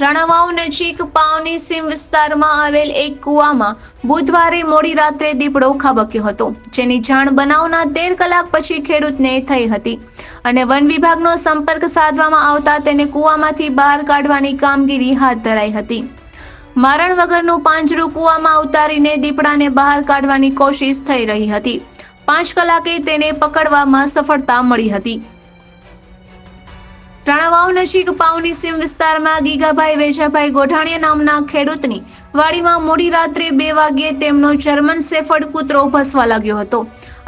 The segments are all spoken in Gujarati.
રાણાવાવ નજીક પાવની સીમ વિસ્તારમાં આવેલ એક કૂવામાં બુધવારે મોડી રાત્રે દીપડો ખાબક્યો હતો. જેની જાણ બનાવના તેર કલાક પછી ખેડૂતને થઈ હતી અને વન વિભાગનો સંપર્ક સાધવામાં આવતા તેને કૂવામાંથી બહાર કાઢવાની કામગીરી હાથ ધરાઈ હતી. મારણ વગરનું પાંજરું કૂવામાં ઉતારીને દીપડાને બહાર કાઢવાની કોશિશ થઈ રહી હતી. પાંચ કલાકે તેને પકડવામાં સફળતા મળી હતી. રાણાવાવ નજીક પાઉની સીમ વિસ્તારમાં ગીગાભાઈ વેજાભાઈ ગોઢાણીયા નામના ખેડૂતની વાડીમાં મોડી રાત્રે બે વાગ્યે તેમનો જર્મન સેફર્ડ કૂતરો ભસવા લાગ્યો હતો.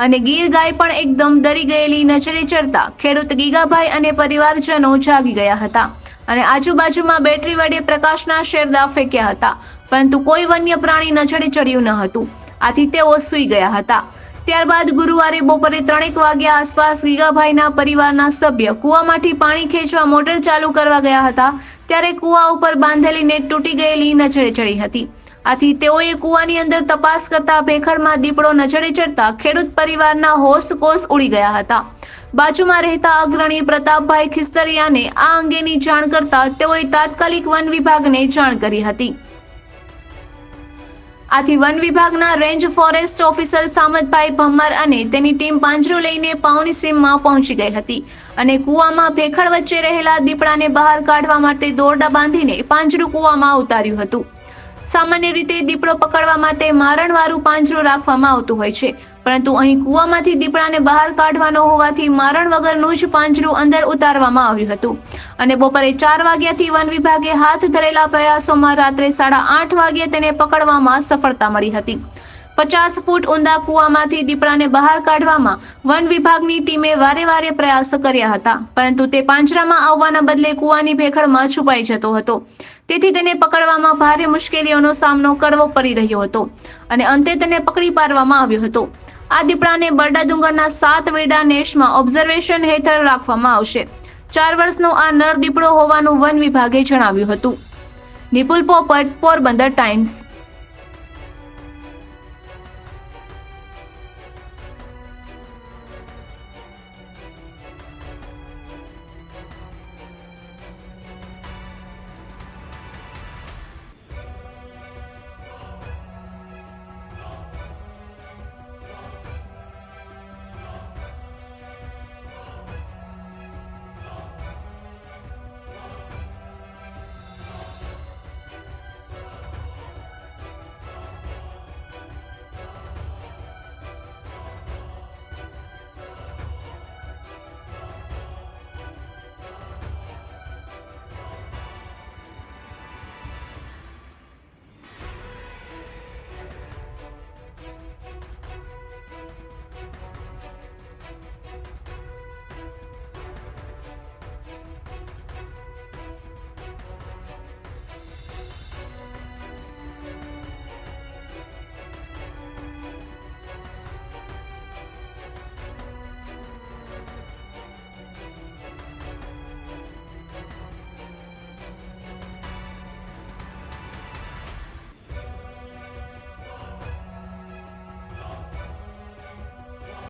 અને ગીર ગાય પણ એકદમ દરી ગયેલી નજરે ચડતા ખેડૂત ગીગાભાઈ અને પરિવારજનો જાગી ગયા હતા અને આજુબાજુમાં બેટરી વડે પ્રકાશના શેરદા ફેંક્યા હતા. પરંતુ કોઈ વન્ય પ્રાણી નજરે ચડ્યું ન હતું. આથી તેઓ સૂઈ ગયા હતા. ત્યારબાદ ગુરુવારે બપોરે ત્રણેક વાગ્યા આસપાસ ગીગાભાઈના પરિવારના સભ્ય કૂવામાંથી પાણી ખેંચવા મોટર ચાલુ કરવા ગયા હતા, ત્યારે કૂવા ઉપર બાંધેલી નેટ તૂટી ગયેલી નજરે ચડી હતી. આથી તેઓએ કૂવાની અંદર તપાસ કરતા ભેખડમાં દીપડો નજરે ચડતા ખેડૂત પરિવારના હોશ કોષ ઉડી ગયા હતા. બાજુમાં રહેતા અગ્રણી પ્રતાપભાઈ ખિસ્તરિયાને આ અંગેની જાણ કરતા તેઓએ તાત્કાલિક વન વિભાગને જાણ કરી હતી. આથી વન વિભાગના રેન્જ ફોરેસ્ટ ઓફિસર સામતભાઈ ભમર અને તેની ટીમ પાંજરું લઈને પાઉની સીમમાં પહોંચી ગઈ હતી અને કૂવામાં ભેખડ વચ્ચે રહેલા દીપડાને બહાર કાઢવા માટે દોરડા બાંધીને પાંજરું કૂવામાં ઉતાર્યું હતું. સામાન્ય રીતે દીપડો પકડવા માટે મારણવાળું પાંજરું રાખવામાં આવતું હોય છે. પરંતુ અહીં કૂવામાંથી દીપડાને બહાર કાઢવાનો હોવાથી મારણ વગરનું જ પાંજરું અંદર ઉતારવામાં આવ્યું હતું. અને બપોરે ચાર વાગ્યાથી વન વિભાગે હાથ ધરેલા પ્રયાસોમાં રાત્રે સાડા આઠ વાગ્યે તેને પકડવામાં સફળતા મળી હતી. પચાસ ફૂટ ઊંડા કૂવામાંથી દીપડાને બહાર કાઢવામાં વન વિભાગની ટીમે વારે વારે પ્રયાસ કર્યા હતા, પરંતુ તે પાંજરામાં આવવાના બદલે કૂવાની ભેખડમાં છુપાઈ જતો હતો. તેથી તેને પકડવામાં ભારે મુશ્કેલીઓનો સામનો કરવો પડી રહ્યો હતો અને અંતે તેને પકડી પાડવામાં આવ્યો હતો. આ દીપડાને બરડા ડુંગરના સાત વેડા નેશમાં ઓબ્ઝર્વેશન હેઠળ રાખવામાં આવશે. ચાર વર્ષનો આ નર દીપડો હોવાનું વન વિભાગે જણાવ્યું હતું. નિપુલ પોપટ, પોરબંદર ટાઈમ્સ.